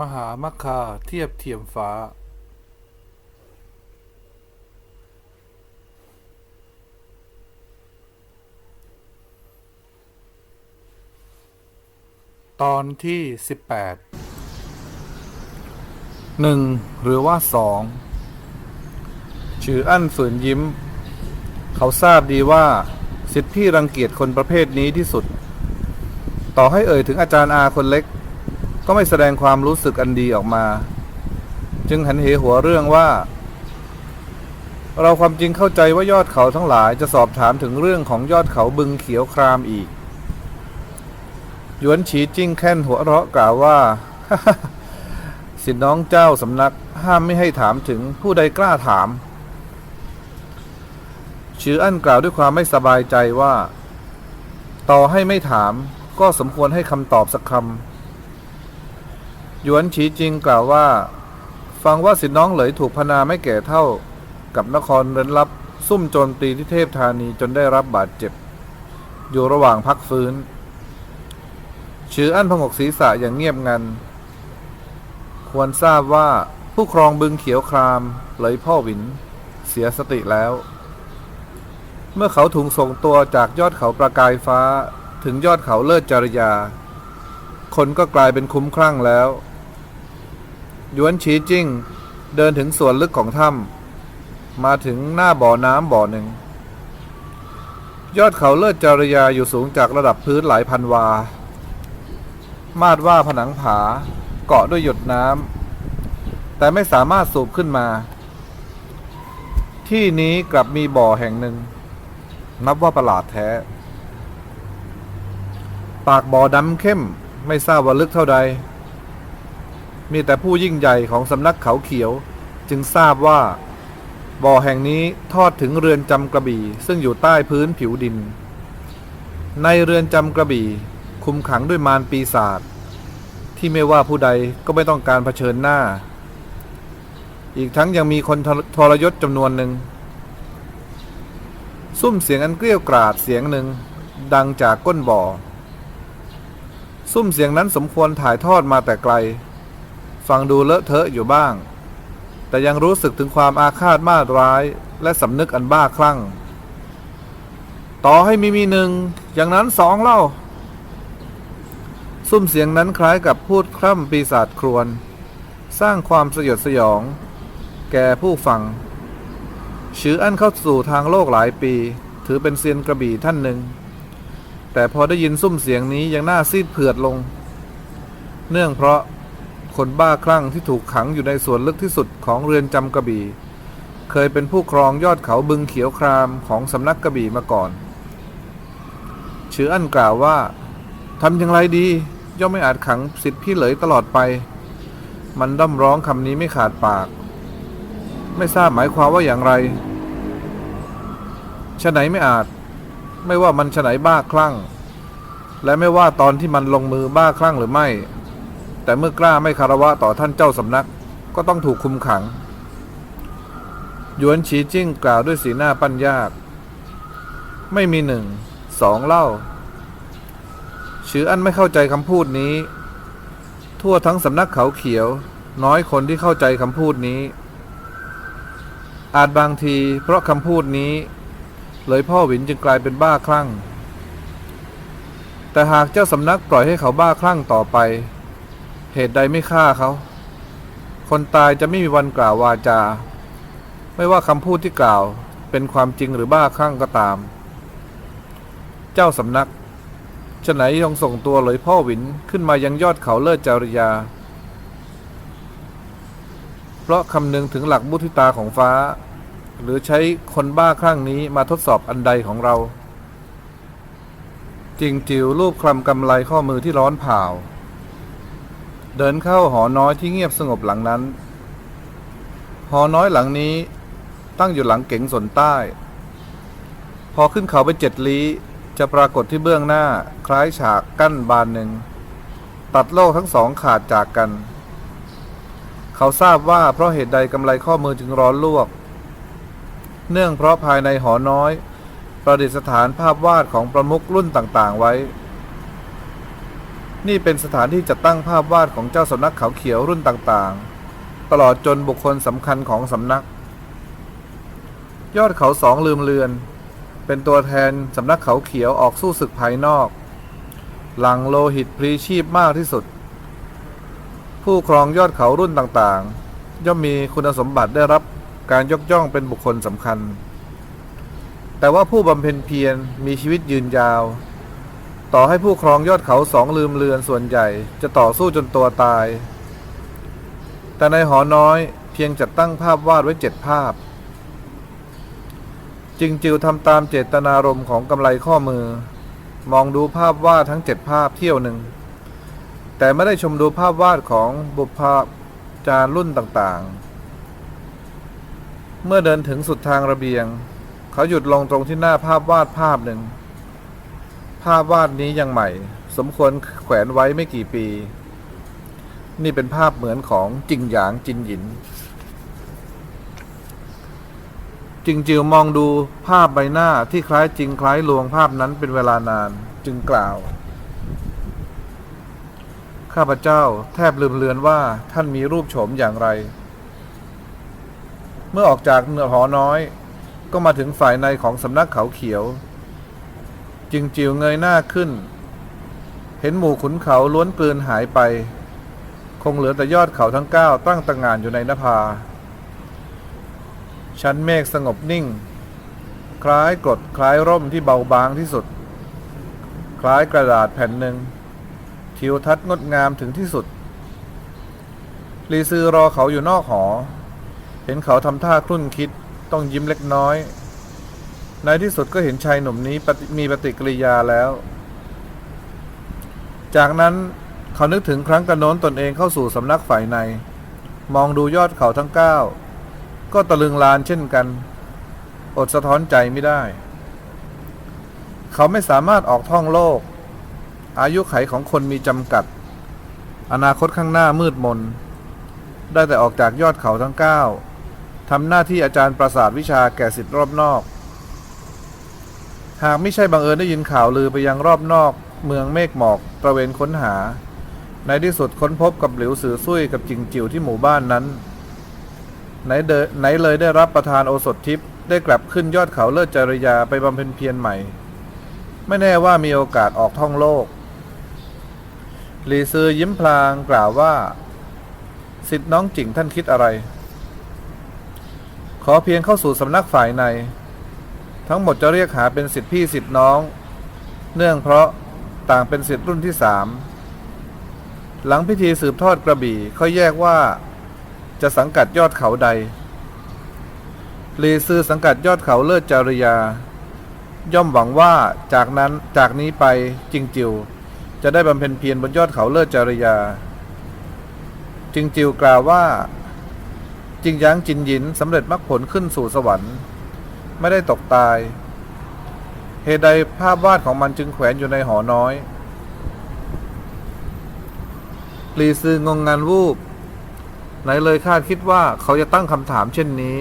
มหามัคคาเทียบเทียมฟ้า ตอนที่สิบแปดหนึ่งหรือว่าสองชื่ออั้นฝืนยิ้ม เขาทราบดีว่า สิทธิพี่รังเกียจคนประเภทนี้ที่สุด ต่อให้เอ่ยถึงอาจารย์อาคนเล็ก ก็ไม่แสดงความรู้สึกอันดีออกมา จึงหันเหหัวเรื่องว่า เราความจริงเข้าใจว่ายอดเขาทั้งหลายจะสอบถามถึงเรื่องของยอดเขาบึงเขียวครามอีก หยวนฉีจิ้งแค้นหัวเราะกล่าวว่าสิทธิน้องเจ้าสำนักห้ามไม่ให้ถามถึงผู้ใดกล้าถามชื่ออั้นกล่าวด้วยความไม่สบายใจว่า ต่อให้ไม่ถามก็สมควรให้คำตอบสักคำ หยวนฉีจิงกล่าวว่า ฟังว่าสิทธิน้องเหลยถูกพนาไม่แก่เท่า กับนครเรินลับซุ่มโจมตีที่เทพธานีจนได้รับบาดเจ็บ อยู่ระหว่างพักฟื้นชื่ออั้นพงกศีรษะอย่างเงียบงัน ควรทราบว่าผู้ครองบึงเขียวคราม เลยพ่อหวิน เสียสติแล้ว เมื่อเขาถูกส่งตัวจากยอดเขาประกายฟ้าถึงยอดเขาเลิศจริยา คนก็กลายเป็นคุ้มคลั่งแล้วหยวนฉีจิ้ง เดินถึงส่วนลึกของถ้ำมาถึงหน้าบ่อน้ำบ่อหนึ่ง ยอดเขาเลิศจริยาอยู่สูงจากระดับพื้นหลายพันวา มาดว่าผนังผาเกาะด้วยหยดน้ำแต่ไม่สามารถสูบขึ้นมา ที่นี้กลับมีบ่อแห่งหนึ่ง นับว่าประหลาดแท้ ปากบ่อดำเข้ม ไม่ทราบว่าลึกเท่าใด มีแต่ผู้ยิ่งใหญ่ของสำนักเขาเขียว จึงทราบว่า บ่อแห่งนี้ทอดถึงเรือนจำกระบี่ ซึ่งอยู่ใต้พื้นผิวดิน ในเรือนจำกระบี่ คุมขังด้วยมารปีศาจที่ไม่ว่าผู้ใดก็ไม่ต้องการเผชิญหน้า อีกทั้งยังมีคนทรยศจำนวนหนึ่งซุ้มเสียงอันเกลี้ยวกราดเสียงหนึ่งดังจากก้นบ่อ ซุ้มเสียงนั้นสมควรถ่ายทอดมาแต่ไกล ฟังดูเลอะเทอะอยู่บ้าง แต่ยังรู้สึกถึงความอาฆาตมาดร้าย และสำนึกอันบ้าคลั่ง ต่อให้มีมีหนึ่งอย่างนั้นสองเล่า ซุ้มเสียงนั้นคล้ายกับพูดคร่ำปีศาจครวน สร้างความสยดสยอง แก่ผู้ฟังชื่ออันเข้าสู่ทางโลกหลายปี ถือเป็นเซียนกระบี่ท่านหนึ่ง แต่พอได้ยินซุ้มเสียงนี้ยังหน้าซีดเผือดลง เนื่องเพราะคนบ้าคลั่งที่ถูกขังอยู่ในส่วนลึกที่สุดของเรือนจำกระบี่ เคยเป็นผู้ครองยอดเขาบึงเขียวครามของสำนักกระบี่มาก่อนชื่ออันกล่าวว่าทำอย่างไรดีย่อมไม่อาจขังสิทธิพี่เหลยตลอดไป มันด้อมร้องคำนี้ไม่ขาดปาก ไม่ทราบหมายความว่าอย่างไรฉะไหนไม่อาจ ไม่ว่ามันฉะไหนบ้าคลั่ง และไม่ว่าตอนที่มันลงมือบ้าคลั่งหรือไม่ แต่เมื่อกล้าไม่คารวะต่อท่านเจ้าสำนัก ก็ต้องถูกคุมขัง หยวนฉีจิ้งกล่าวด้วยสีหน้าปั้นยาก ไม่มีหนึ่ง สองเล่าชื่ออันไม่เข้าใจคำพูดนี้ ทั่วทั้งสำนักเขาเขียว น้อยคนที่เข้าใจคำพูดนี้ อาจบางทีเพราะคำพูดนี้ เลยพ่อหวินจึงกลายเป็นบ้าคลั่ง แต่หากเจ้าสำนักปล่อยให้เขาบ้าคลั่งต่อไป เหตุใดไม่ฆ่าเขา คนตายจะไม่มีวันกล่าววาจา ไม่ว่าคำพูดที่กล่าวเป็นความจริงหรือบ้าคลั่งก็ตาม เจ้าสำนักฉะไหนยองส่งตัวเลยพ่อหวินขึ้นมายังยอดเขาเลิศจาริยา เพราะคำนึงถึงหลักมุทิตาของฟ้า หรือใช้คนบ้าคลั่งนี้มาทดสอบอันใดของเรา จริงจิ๋วรูปคลำกำไลข้อมือที่ร้อนเผาเดินเข้าหอน้อยที่เงียบสงบหลังนั้น หอน้อยหลังนี้ตั้งอยู่หลังเก๋งสนใต้ พอขึ้นเขาไปเจ็ดลี้จะปรากฏที่เบื้องหน้าคล้ายฉากกั้นบานหนึ่ง ตัดโลกทั้งสองขาดจากกัน เขาทราบว่าเพราะเหตุใดกำไลข้อมือจึงร้อนลวก เนื่องเพราะภายในหอน้อย ประดิษฐานภาพวาดของประมุขรุ่นต่างๆ ไว้ นี่เป็นสถานที่จัดตั้งภาพวาดของเจ้าสำนักเขาเขียวรุ่นต่างๆ ตลอดจนบุคคลสำคัญของสำนัก ยอดเขาสองลืมเลือน เป็นตัวแทนสำนักเขาเขียวออกสู้ศึกภายนอก หลังโลหิตพลีชีพมากที่สุด ผู้ครองยอดเขารุ่นต่างๆ ย่อมมีคุณสมบัติได้รับ การยกย่องเป็นบุคคลสำคัญ แต่ว่าผู้บำเพ็ญเพียรมีชีวิตยืนยาว ต่อให้ผู้ครองยอดเขาสองลืมเลือนส่วนใหญ่ จะต่อสู้จนตัวตาย แต่ในหอน้อยเพียงจัดตั้งภาพวาดไว้เจ็ดภาพจิงจิวทำตามเจตนารมณ์ของกำไลข้อมือ มองดูภาพวาดทั้งเจ็ดภาพเที่ยวหนึ่ง แต่ไม่ได้ชมดูภาพวาดของบุพจารย์รุ่นต่างๆ เมื่อเดินถึงสุดทางระเบียง เขาหยุดลงตรงที่หน้าภาพวาดภาพหนึ่ง ภาพวาดนี้ยังใหม่ สมควรแขวนไว้ไม่กี่ปี นี่เป็นภาพเหมือนของจิงหยางจินหยิน จิงจิวมองดูภาพใบหน้าที่คล้ายจริงคล้ายลวงภาพนั้นเป็นเวลานานจึงกล่าว ข้าพเจ้าแทบลืมเลือนว่าท่านมีรูปโฉมอย่างไร มื่อออกจากเนือหอน้อย ก็มาถึงฝ่ายในของสำนักเขาเขียวจิงจิวเงยหน้าขึ้น เห็นหมู่ขุนเขาล้วนกลืนหายไป คงเหลือแต่ยอดเขาทั้งเก้าตั้งตระหงานอยู่ในนภา ชั้นเมฆสงบนิ่ง คล้ายกรดคล้ายร่มที่เบาบางที่สุด คล้ายกระดาษแผ่นหนึ่งทิวทัศน์งดงามถึงที่สุด ลีซือรอเขาอยู่นอกหอ เห็นเขาทำท่าครุ่นคิดต้องยิ้มเล็กน้อย ในที่สุดก็เห็นชายหนุ่มนี้มีปฏิกิริยาแล้ว จากนั้นเขานึกถึงครั้งกระโน้นตนเองเข้าสู่สำนักฝ่ายใน มองดูยอดเขาทั้งเก้าก็ตะลึงลานเช่นกัน อดสะท้อนใจไม่ได้ เขาไม่สามารถออกท่องโลก อายุไขของคนมีจำกัด อนาคตข้างหน้ามืดมน ได้แต่ออกจากยอดเขาทั้งเก้า ทำหน้าที่อาจารย์ประสาทวิชาแก่สิทธิ์รอบนอก หากไม่ใช่บังเอิญได้ยินข่าวลือไปยังรอบนอก เมืองเมฆหมอกตระเวนค้นหา ในที่สุดค้นพบกับหลิวสือซุ่ยกับจิงจิ๋วที่หมู่บ้านนั้น ไหนเดไหนเลยได้รับประทานโอสถทิพย์ได้กลับขึ้นยอดเขาเลิศจริยาไปบำเพ็ญเพียรใหม่ ไม่แน่ว่ามีโอกาสออกท่องโลกหลีซือยิ้มพลางกล่าวว่า สิทธิ์น้องจิงท่านคิดอะไร ขอเพียงเข้าสู่สำนักฝ่ายใน ทั้งหมดจะเรียกหาเป็นสิทธิพี่สิทธิน้อง เนื่องเพราะต่างเป็นสิทธิรุ่นที่สามหลังพิธีสืบทอดกระบี่ค่อยแยกว่าจะสังกัดยอดเขาใดลีซือสังกัดยอดเขาเลิศจาริยา ย่อมหวังว่าจากนั้นจากนี้ไปจิงจิว จะได้บำเพ็ญเพียรบนยอดเขาเลิศจาริยา จิงจิวกล่าวว่า จิงยางจินหยินสำเร็จมรรคผลขึ้นสู่สวรรค์ ไม่ได้ตกตาย เหตุใดภาพวาดของมันจึงแขวนอยู่ในหอน้อยลีซืองงงานวูบไหนเลยคาดคิดว่าเขาจะตั้งคำถามเช่นนี้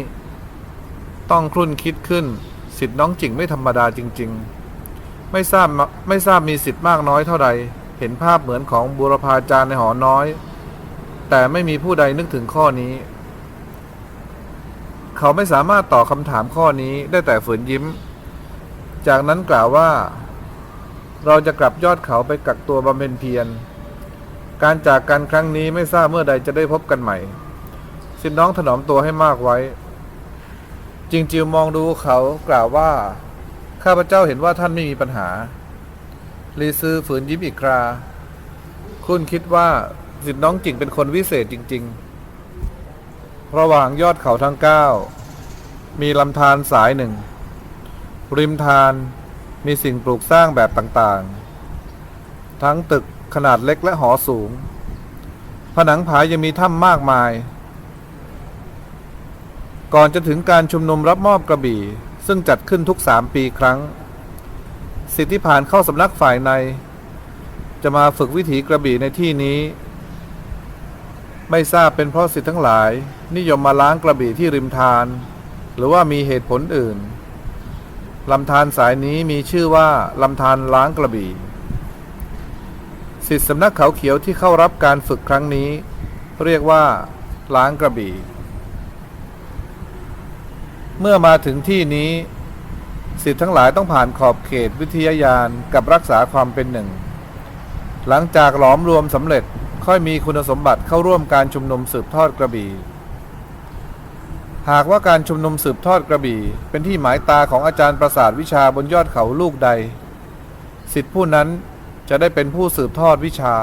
ต้องครุ่นคิดขึ้น สิทธิ์น้องจิงไม่ธรรมดาจริง ๆ ไม่ทราบไม่ทราบมีสิทธิ์มากน้อยเท่าใด เห็นภาพเหมือนของบุรพาจารย์ในหอน้อย แต่ไม่มีผู้ใดนึกถึงข้อนี้ เขาไม่สามารถตอบคำถามข้อนี้ได้แต่ฝืนยิ้ม จากนั้นกล่าวว่า เราจะกลับยอดเขาไปกักตัวบำเพ็ญเพียร การจากกันครั้งนี้ไม่ทราบเมื่อใดจะได้พบกันใหม่ สินน้องถนอมตัวให้มากไว้ จริงจิวมองดูเขากล่าวว่า ข้าพเจ้าเห็นว่าท่านไม่มีปัญหา ลีซือฝืนยิ้มอีกครา คุณคิดว่าสิทธิน้องจิงเป็นคนวิเศษจริง ๆ ระหว่างยอดเขาทั้งเก้ามีลำธารสายหนึ่ง ริมทานมีสิ่งปลูกสร้างแบบต่างๆ ทั้งตึกขนาดเล็กและหอสูง ผนังผายังมีถ้ำมากมาย ก่อนจะถึงการชุมนุมรับมอบกระบี่ ซึ่งจัดขึ้นทุกสามปีครั้ง สิทธิผ่านเข้าสำนักฝ่ายใน จะมาฝึกวิถีกระบี่ในที่นี้ ไม่ทราบเป็นเพราะสิทธิทั้งหลาย นิยมมาล้างกระบี่ที่ริมทาน หรือว่ามีเหตุผลอื่นลำธารสายนี้มีชื่อว่าลำธารล้างกระบี่สิทธิสำนักเขาเขียวที่เข้ารับการฝึกครั้งนี้ เรียกว่า ล้างกระบี่ เมื่อมาถึงที่นี้ สิทธิ์ทั้งหลายต้องผ่านขอบเขตวิทยายานกับรักษาความเป็นหนึ่ง หลังจากหลอมรวมสำเร็จ ค่อยมีคุณสมบัติเข้าร่วมการชุมนุมสืบทอดกระบี่ หากว่าการชุมนุมสืบทอดกระบี่ เป็นที่หมายตาของอาจารย์ประสาทวิชาบนยอดเขาลูกใด สิทธิผู้นั้นจะได้เป็นผู้สืบทอดวิชา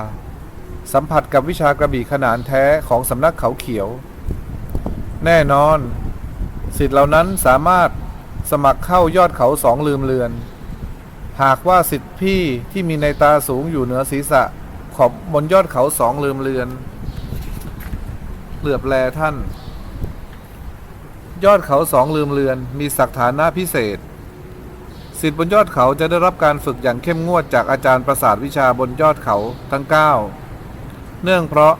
สัมผัสกับวิชากระบี่ขนานแท้ของสำนักเขาเขียว แน่นอน สิทธิเหล่านั้นสามารถสมัครเข้ายอดเขาสองลืมเลือน หากว่าสิทธิพี่ที่มีในตาสูงอยู่เหนือศีรษะ อบบนยอดเขาสองลืมเลือน เหลือบแลท่าน ยอดเขาสองลืมเลือน มีศักฐานะพิเศษสิทธิ์บนยอดเขาจะได้รับการฝึกอย่างเข้มงวดจากอาจารย์ประสาทวิชาบนยอดเขาทั้ง 9 เนื่องเพราะ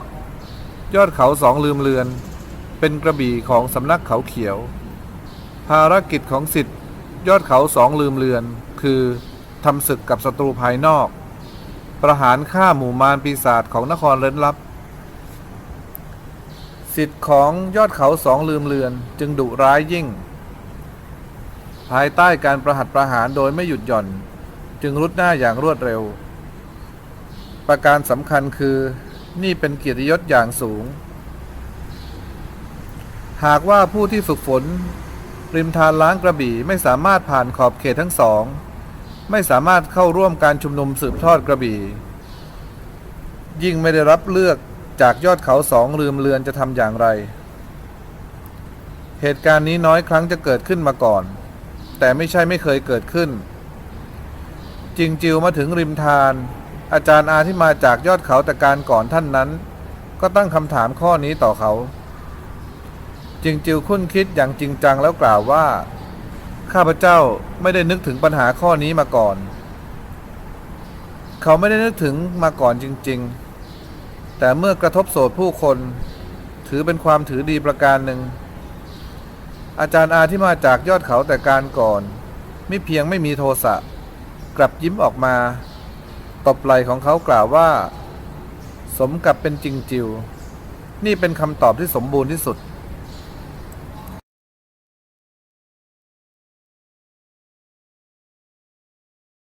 ยอดเขาสองลืมเลือน เป็นกระบี่ของสำนักเขาเขียว ภารกิจของสิทธิ์ยอดเขาสองลืมเลือน คือทำศึกกับศัตรูภายนอก ประหารฆ่าหมู่มารปีศาจของนครเร้นลับ สิทธิ์ของยอดเขาสองลืมเลือนจึงดุร้ายยิ่ง ภายใต้การประหัตประหารโดยไม่หยุดหย่อน จึงรุดหน้าอย่างรวดเร็ว ประการสำคัญคือนี่เป็นเกียรติยศอย่างสูง หากว่าผู้ที่ฝึกฝน ริมทานล้างกระบี่ไม่สามารถผ่านขอบเขตทั้งสอง ไม่สามารถเข้าร่วมการชุมนุมสืบทอดกระบี่ ยิ่งไม่ได้รับเลือกจากยอดเขาสองลืมเลือนจะทำอย่างไร เหตุการณ์นี้น้อยครั้งจะเกิดขึ้นมาก่อน แต่ไม่ใช่ไม่เคยเกิดขึ้น จริงจิวมาถึงริมทาน อาจารย์อาที่มาจากยอดเขาแต่การก่อนท่านนั้น ก็ตั้งคำถามข้อนี้ต่อเขา จริงจิวคุ้นคิดอย่างจริงจังแล้วกล่าวว่า ข้าพเจ้าไม่ได้นึกถึงปัญหาข้อนี้มาก่อน เขาไม่ได้นึกถึงมาก่อนจริง ๆ แต่เมื่อกระทบโสดผู้คน ถือเป็นความถือดีประการหนึ่ง อาจารย์อาที่มาจากยอดเขาแต่การก่อน ไม่เพียงไม่มีโทสะกลับยิ้มออกมา ตบไหล่ของเขากล่าวว่า สมกับเป็นจริงจิว นี่เป็นคำตอบที่สมบูรณ์ที่สุด